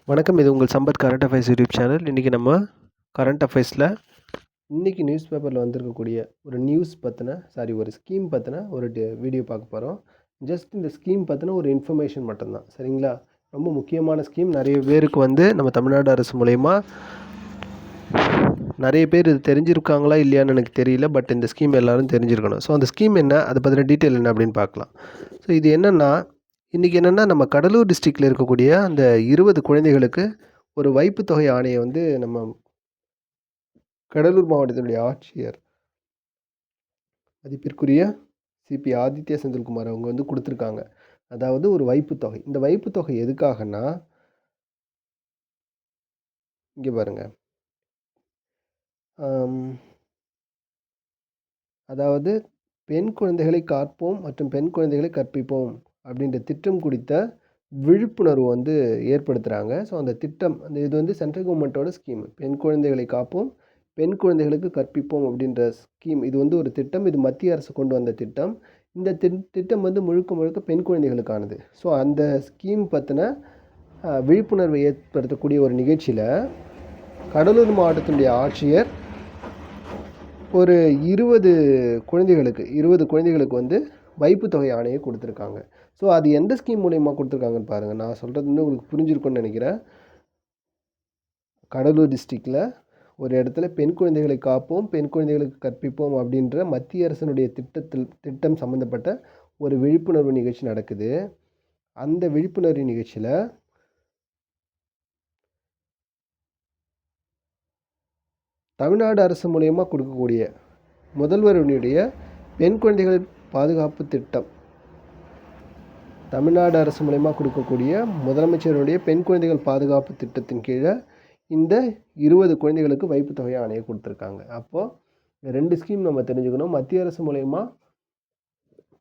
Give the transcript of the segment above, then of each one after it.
வணக்கம் இது உங்கள் Sampath current affairs YouTube channel இன்றைக்கி நம்ம கரண்ட் அஃபேர்ஸில் இன்றைக்கி நியூஸ் பேப்பரில் வந்திருக்கக்கூடிய ஒரு நியூஸ் பற்றின சாரி ஒரு ஸ்கீம் பற்றின ஒரு வீடியோ பார்க்க போகிறோம் ஜஸ்ட் இந்த ஸ்கீம் பற்றின ஒரு இன்ஃபர்மேஷன் மட்டும்தான் சரிங்களா? ரொம்ப முக்கியமான ஸ்கீம் நிறைய பேருக்கு வந்து நம்ம தமிழ்நாடு அரசு மூலயமா நிறைய பேர் இது தெரிஞ்சிருக்காங்களா இல்லையான்னு எனக்கு தெரியல பட் இந்த ஸ்கீம் எல்லோரும் தெரிஞ்சிருக்கணும். ஸோ அந்த ஸ்கீம் என்ன அதை பற்றின டீட்டெயில் என்ன அப்படின்னு பார்க்கலாம். ஸோ இது என்னென்னா இன்றைக்கி என்னென்னா நம்ம கடலூர் டிஸ்ட்ரிக்டில் இருக்கக்கூடிய அந்த இருபது குழந்தைகளுக்கு ஒரு வைப்பு தொகை ஆணையை வந்து நம்ம கடலூர் மாவட்டத்தினுடைய ஆட்சியர் மதிப்பிற்குரிய சிபி ஆதித்ய செந்தில்குமார் அவங்க வந்து கொடுத்துருக்காங்க. அதாவது ஒரு வைப்பு தொகை. இந்த வைப்பு தொகை எதுக்காகனா இங்கே பாருங்கள் அதாவது பெண் குழந்தைகளை காப்போம் மற்றும் பெண் குழந்தைகளை கற்பிப்போம். அப்படின்ற திட்டம் குறித்த விழிப்புணர்வு வந்து ஏற்படுத்துகிறாங்க ஸோ அந்த திட்டம் அந்த இது வந்து சென்ட்ரல் கவர்மெண்ட்டோட ஸ்கீம் பெண் குழந்தைகளை காப்போம் பெண் குழந்தைகளுக்கு கற்பிப்போம் அப்படின்ற ஸ்கீம் இது வந்து ஒரு திட்டம். இது மத்திய அரசு கொண்டு வந்த திட்டம். இந்த திட்டம் வந்து முழுக்க முழுக்க பெண் குழந்தைகளுக்கானது. ஸோ அந்த ஸ்கீம் பற்றின விழிப்புணர்வை ஏற்படுத்தக்கூடிய ஒரு நிகழ்ச்சியில் கடலூர் மாவட்டத்தினுடைய ஆட்சியர் ஒரு இருபது குழந்தைகளுக்கு இருபது குழந்தைகளுக்கு வந்து வைப்பு தொகை ஆணையை கொடுத்துருக்காங்க. ஸோ அது எந்த ஸ்கீம் மூலயமா கொடுத்துருக்காங்கன்னு பாருங்கள் நான் சொல்கிறது வந்து உங்களுக்கு புரிஞ்சிருக்கும்னு நினைக்கிறேன். கடலூர் டிஸ்ட்ரிக்டில் ஒரு இடத்துல பெண் குழந்தைகளை காப்போம் பெண் குழந்தைகளுக்கு கற்பிப்போம் அப்படின்ற மத்திய அரசனுடைய திட்டத்தில் திட்டம் சம்மந்தப்பட்ட ஒரு விழிப்புணர்வு நிகழ்ச்சி நடக்குது. அந்த விழிப்புணர்வு நிகழ்ச்சியில் தமிழ்நாடு அரசு மூலயமா கொடுக்கக்கூடிய முதல்வருடைய பெண் குழந்தைகள் பாதுகாப்பு திட்டம் தமிழ்நாடு அரசு மூலயமா கொடுக்கக்கூடிய முதலமைச்சருடைய பெண் குழந்தைகள் பாதுகாப்பு திட்டத்தின் கீழே இந்த இருபது குழந்தைகளுக்கு வைப்பு தொகையை அணைய கொடுத்துருக்காங்க. அப்போது ரெண்டு ஸ்கீம் நம்ம தெரிஞ்சுக்கணும். மத்திய அரசு மூலயமா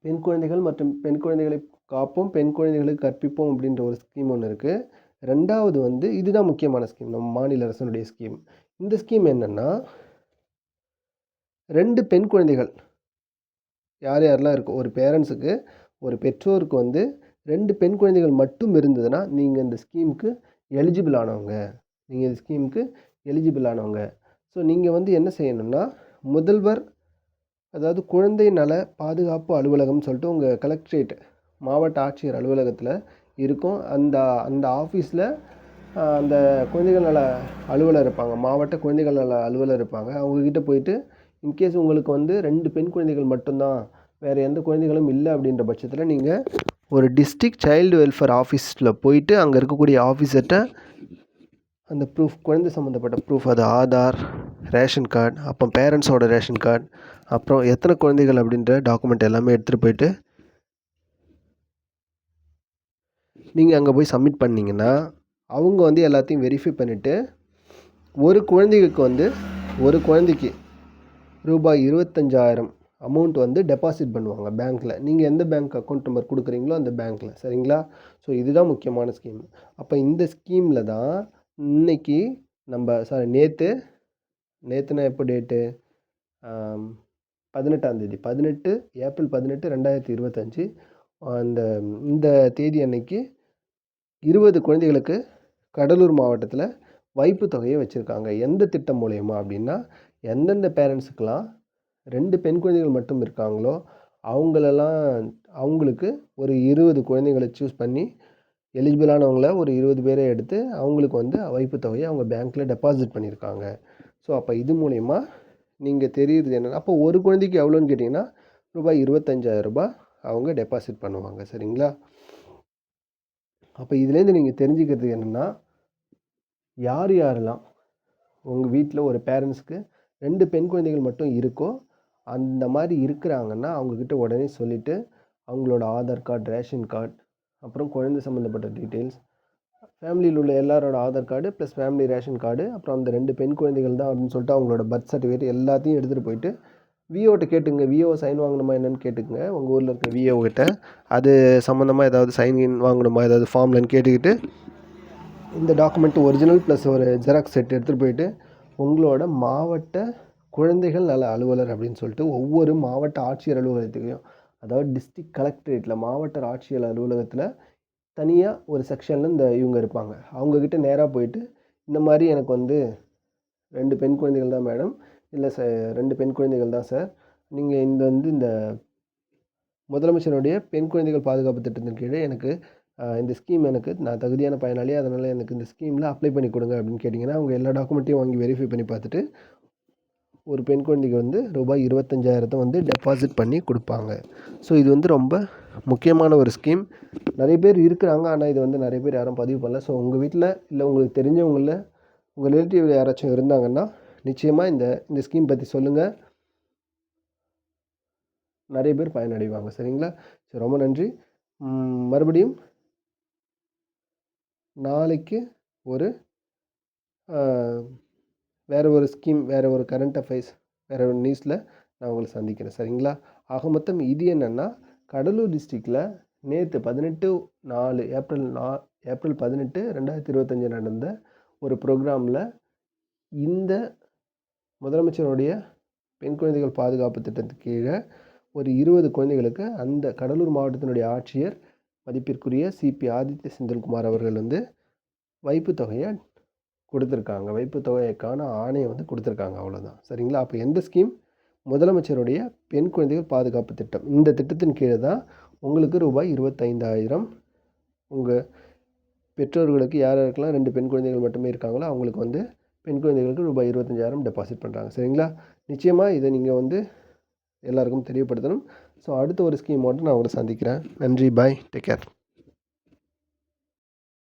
பெண் குழந்தைகள் மற்றும் பெண் குழந்தைகளை காப்போம் பெண் குழந்தைகளுக்கு கற்பிப்போம் அப்படின்ற ஒரு ஸ்கீம் ஒன்று இருக்குது ரெண்டாவது வந்து இதுதான் முக்கியமான ஸ்கீம் நம்ம மாநில அரசனுடைய ஸ்கீம் இந்த ஸ்கீம் என்னென்னா ரெண்டு பெண் குழந்தைகள் யார் யாரெல்லாம் இருக்கும் ஒரு பேரண்ட்ஸுக்கு ஒரு பெற்றோருக்கு வந்து ரெண்டு பெண் குழந்தைகள் மட்டும் இருந்ததுன்னா நீங்கள் இந்த ஸ்கீமுக்கு எலிஜிபிள் ஆனவங்க. நீங்கள் இந்த ஸ்கீமுக்கு எலிஜிபிள் ஆனவங்க. ஸோ நீங்கள் வந்து என்ன செய்யணும்னா முதல்வர் அதாவது குழந்தை நல பாதுகாப்பு அலுவலகம்னு சொல்லிட்டு உங்கள் கலெக்ட்ரேட் மாவட்ட ஆட்சியர் அலுவலகத்தில் இருக்கும். அந்த அந்த ஆஃபீஸில் அந்த குழந்தைகள் நல அலுவலர் இருப்பாங்க. மாவட்ட குழந்தைகள் நல அலுவலர் இருப்பாங்க. அவங்கக்கிட்ட போயிட்டு இன்கேஸ் உங்களுக்கு வந்து ரெண்டு பெண் குழந்தைகள் மட்டும்தான் வேறு எந்த குழந்தைகளும் இல்லை அப்படின்ற பட்சத்தில் நீங்கள் ஒரு டிஸ்ட்ரிக்ட் சைல்டு வெல்ஃபேர் ஆஃபீஸில் போயிட்டு அங்கே இருக்கக்கூடிய ஆஃபீஸர்கிட்ட அந்த ப்ரூஃப் குழந்தை சம்மந்தப்பட்ட ப்ரூஃப் அது ஆதார் ரேஷன் கார்டு அப்போ பேரண்ட்ஸோட ரேஷன் கார்டு அப்புறம் எத்தனை குழந்தைகள் அப்படின்ற டாக்குமெண்ட் எல்லாமே எடுத்துகிட்டு போயிட்டு நீங்கள் அங்கே போய் சப்மிட் பண்ணிங்கன்னா அவங்க வந்து எல்லாத்தையும் வெரிஃபை பண்ணிவிட்டு ஒரு குழந்தைகளுக்கு வந்து ஒரு குழந்தைக்கு ரூபாய் இருபத்தஞ்சாயிரம் அமௌண்ட் வந்து டெபாசிட் பண்ணுவாங்க பேங்க்கில் நீங்கள் எந்த பேங்க் அக்கௌண்ட் நம்பர் கொடுக்குறீங்களோ அந்த பேங்க்கில் சரிங்களா? ஸோ இதுதான் முக்கியமான ஸ்கீம் அப்போ இந்த ஸ்கீமில் தான் இன்றைக்கி நம்ம சாரி நேற்று நேற்றுனா எப்போ டேட்டு பதினெட்டாந்தேதி பதினெட்டு ஏப்ரல் பதினெட்டு ரெண்டாயிரத்தி இருபத்தஞ்சி. அந்த இந்த தேதி அன்னைக்கு இருபது குழந்தைகளுக்கு கடலூர் மாவட்டத்தில் வைப்பு தொகையை வச்சுருக்காங்க. எந்த திட்டம் மூலயமா அப்படின்னா எந்தெந்த பேரண்ட்ஸுக்கெலாம் ரெண்டு பெண் குழந்தைகள் மட்டும் இருக்காங்களோ அவங்களெல்லாம் அவங்களுக்கு ஒரு இருபது குழந்தைகளை சூஸ் பண்ணி எலிஜிபிளானவங்கள ஒரு இருபது பேரை எடுத்து அவங்களுக்கு வந்து வைப்பு தொகையை அவங்க பேங்க்கில் டெபாசிட் பண்ணியிருக்காங்க. ஸோ அப்போ இது மூலயமா நீங்கள் தெரியுறது என்னென்னா அப்போ ஒரு குழந்தைக்கு எவ்வளோன்னு கேட்டிங்கன்னா ரூபாய் இருபத்தஞ்சாயிரம் ரூபாய் அவங்க டெபாசிட் பண்ணுவாங்க. சரிங்களா? அப்போ இதுலேருந்து நீங்கள் தெரிஞ்சுக்கிறது என்னென்னா யார் யாரெல்லாம் உங்கள் வீட்டில் ஒரு பேரண்ட்ஸ்க்கு ரெண்டு பெண் குழந்தைகள் மட்டும் இருக்கோ அந்த மாதிரி இருக்கிறாங்கன்னா அவங்கக்கிட்ட உடனே சொல்லிவிட்டு அவங்களோட ஆதார் கார்டு ரேஷன் கார்டு அப்புறம் குழந்தை சம்மந்தப்பட்ட டீட்டெயில்ஸ் ஃபேமிலியில் உள்ள எல்லாரோட Aadhaar card plus family ration card அப்புறம் அந்த ரெண்டு பெண் குழந்தைகள் தான் அப்படின்னு சொல்லிட்டு அவங்களோட பர்த் சர்டிஃபிகேட் எல்லாத்தையும் எடுத்துகிட்டு போயிட்டு விஓட்ட கேட்டுங்க. விஓ சைன் வாங்கணுமா என்னென்னு கேட்டுங்க உங்கள் ஊரில் இருக்க விஓ கிட்ட. அது சம்மந்தமாக ஏதாவது சைன் இன் வாங்கணுமா? ஏதாவது ஃபார்ம்லன்னு கேட்டுக்கிட்டு இந்த டாக்குமெண்ட் ஒரிஜினல் ப்ளஸ் ஒரு ஜெராக்ஸ் செட் எடுத்துகிட்டு போயிட்டு உங்களோட மாவட்ட குழந்தைகள் நல அலுவலர் அப்படின்னு சொல்லிட்டு ஒவ்வொரு மாவட்ட ஆட்சியர் அலுவலகத்துலேயும் அதாவது டிஸ்ட்ரிக் கலெக்டரேட்டில் மாவட்ட ஆட்சியர் அலுவலகத்தில் தனியாக ஒரு செக்ஷனில் இந்த இவங்க இருப்பாங்க. அவங்கக்கிட்ட நேராக போயிட்டு இந்த மாதிரி எனக்கு வந்து ரெண்டு பெண் குழந்தைகள் தான் மேடம். இல்லை சார் ரெண்டு பெண் குழந்தைகள் தான் சார் நீங்கள் இந்த வந்து இந்த முதலமைச்சருடைய பெண் குழந்தைகள் பாதுகாப்பு திட்டத்தின் கீழே எனக்கு இந்த ஸ்கீம் எனக்கு நான் தகுதியான பயனாளி அதனால் எனக்கு இந்த ஸ்கீமில் அப்ளை பண்ணி கொடுங்க அப்படின்னு கேட்டிங்கன்னா அவங்க எல்லா டாக்குமெண்ட்டையும் வாங்கி வெரிஃபை பண்ணி பார்த்துட்டு ஒரு பெண் குழந்தைக்கு வந்து ரூபாய் இருபத்தஞ்சாயிரத்தை வந்து டெபாசிட் பண்ணி கொடுப்பாங்க. ஸோ இது வந்து ரொம்ப முக்கியமான ஒரு ஸ்கீம் நிறைய பேர் இருக்கிறாங்க ஆனால் இது வந்து நிறைய பேர் யாரும் பதிவு பண்ணல. ஸோ உங்கள் வீட்டில் இல்லை உங்களுக்கு தெரிஞ்சவங்களில் உங்கள் ரிலேட்டிவ் யாராச்சும் இருந்தாங்கன்னா நிச்சயமாக இந்த இந்த ஸ்கீம் பற்றி சொல்லுங்கள் நிறைய பேர் பயனடைவாங்க. சரிங்களா? சரி ரொம்ப நன்றி. மறுபடியும் நாளைக்கு ஒரு வேறு ஒரு ஸ்கீம் வேறு ஒரு கரண்ட் அஃபைர்ஸ் வேறு ஒரு நியூஸில் நான் உங்களை சந்திக்கிறேன். சரிங்களா? ஆக மொத்தம் இது என்னென்னா கடலூர் டிஸ்ட்ரிக்டில் நேற்று பதினெட்டு நாலு ஏப்ரல் நா ஏப்ரல் பதினெட்டு ரெண்டாயிரத்தி இருபத்தஞ்சி நடந்த ஒரு ப்ரோக்ராமில் இந்த முதலமைச்சருடைய பெண் குழந்தைகள் பாதுகாப்பு திட்டத்துக்கு கீழே ஒரு இருபது குழந்தைகளுக்கு அந்த கடலூர் மாவட்டத்தினுடைய ஆட்சியர் மதிப்பிற்குரிய சிபி ஆதித்ய செந்தில்குமார் அவர்கள் வந்து வைப்பு தொகையை கொடுத்துருக்காங்க. வைப்பு தொகைக்கான ஆணையை வந்து கொடுத்துருக்காங்க அவ்வளோதான் சரிங்களா? அப்போ எந்த ஸ்கீம் முதலமைச்சருடைய பெண் குழந்தைகள் பாதுகாப்பு திட்டம். இந்த திட்டத்தின் கீழே தான் உங்களுக்கு ரூபாய் இருபத்தைந்தாயிரம் உங்கள் பெற்றோர்களுக்கு யார் யாருக்கெல்லாம் ரெண்டு பெண் குழந்தைகள் மட்டுமே இருக்காங்களோ அவங்களுக்கு வந்து பெண் குழந்தைகளுக்கு ரூபாய் இருபத்தஞ்சாயிரம் டெபாசிட் பண்ணுறாங்க சரிங்களா? நிச்சயமாக இதை நீங்கள் வந்து எல்லாருக்கும் தெரியப்படுத்தணும் ஸோ அடுத்த ஒரு ஸ்கீமோடு நான் உங்களை சந்திக்கிறேன். நன்றி. Bye take care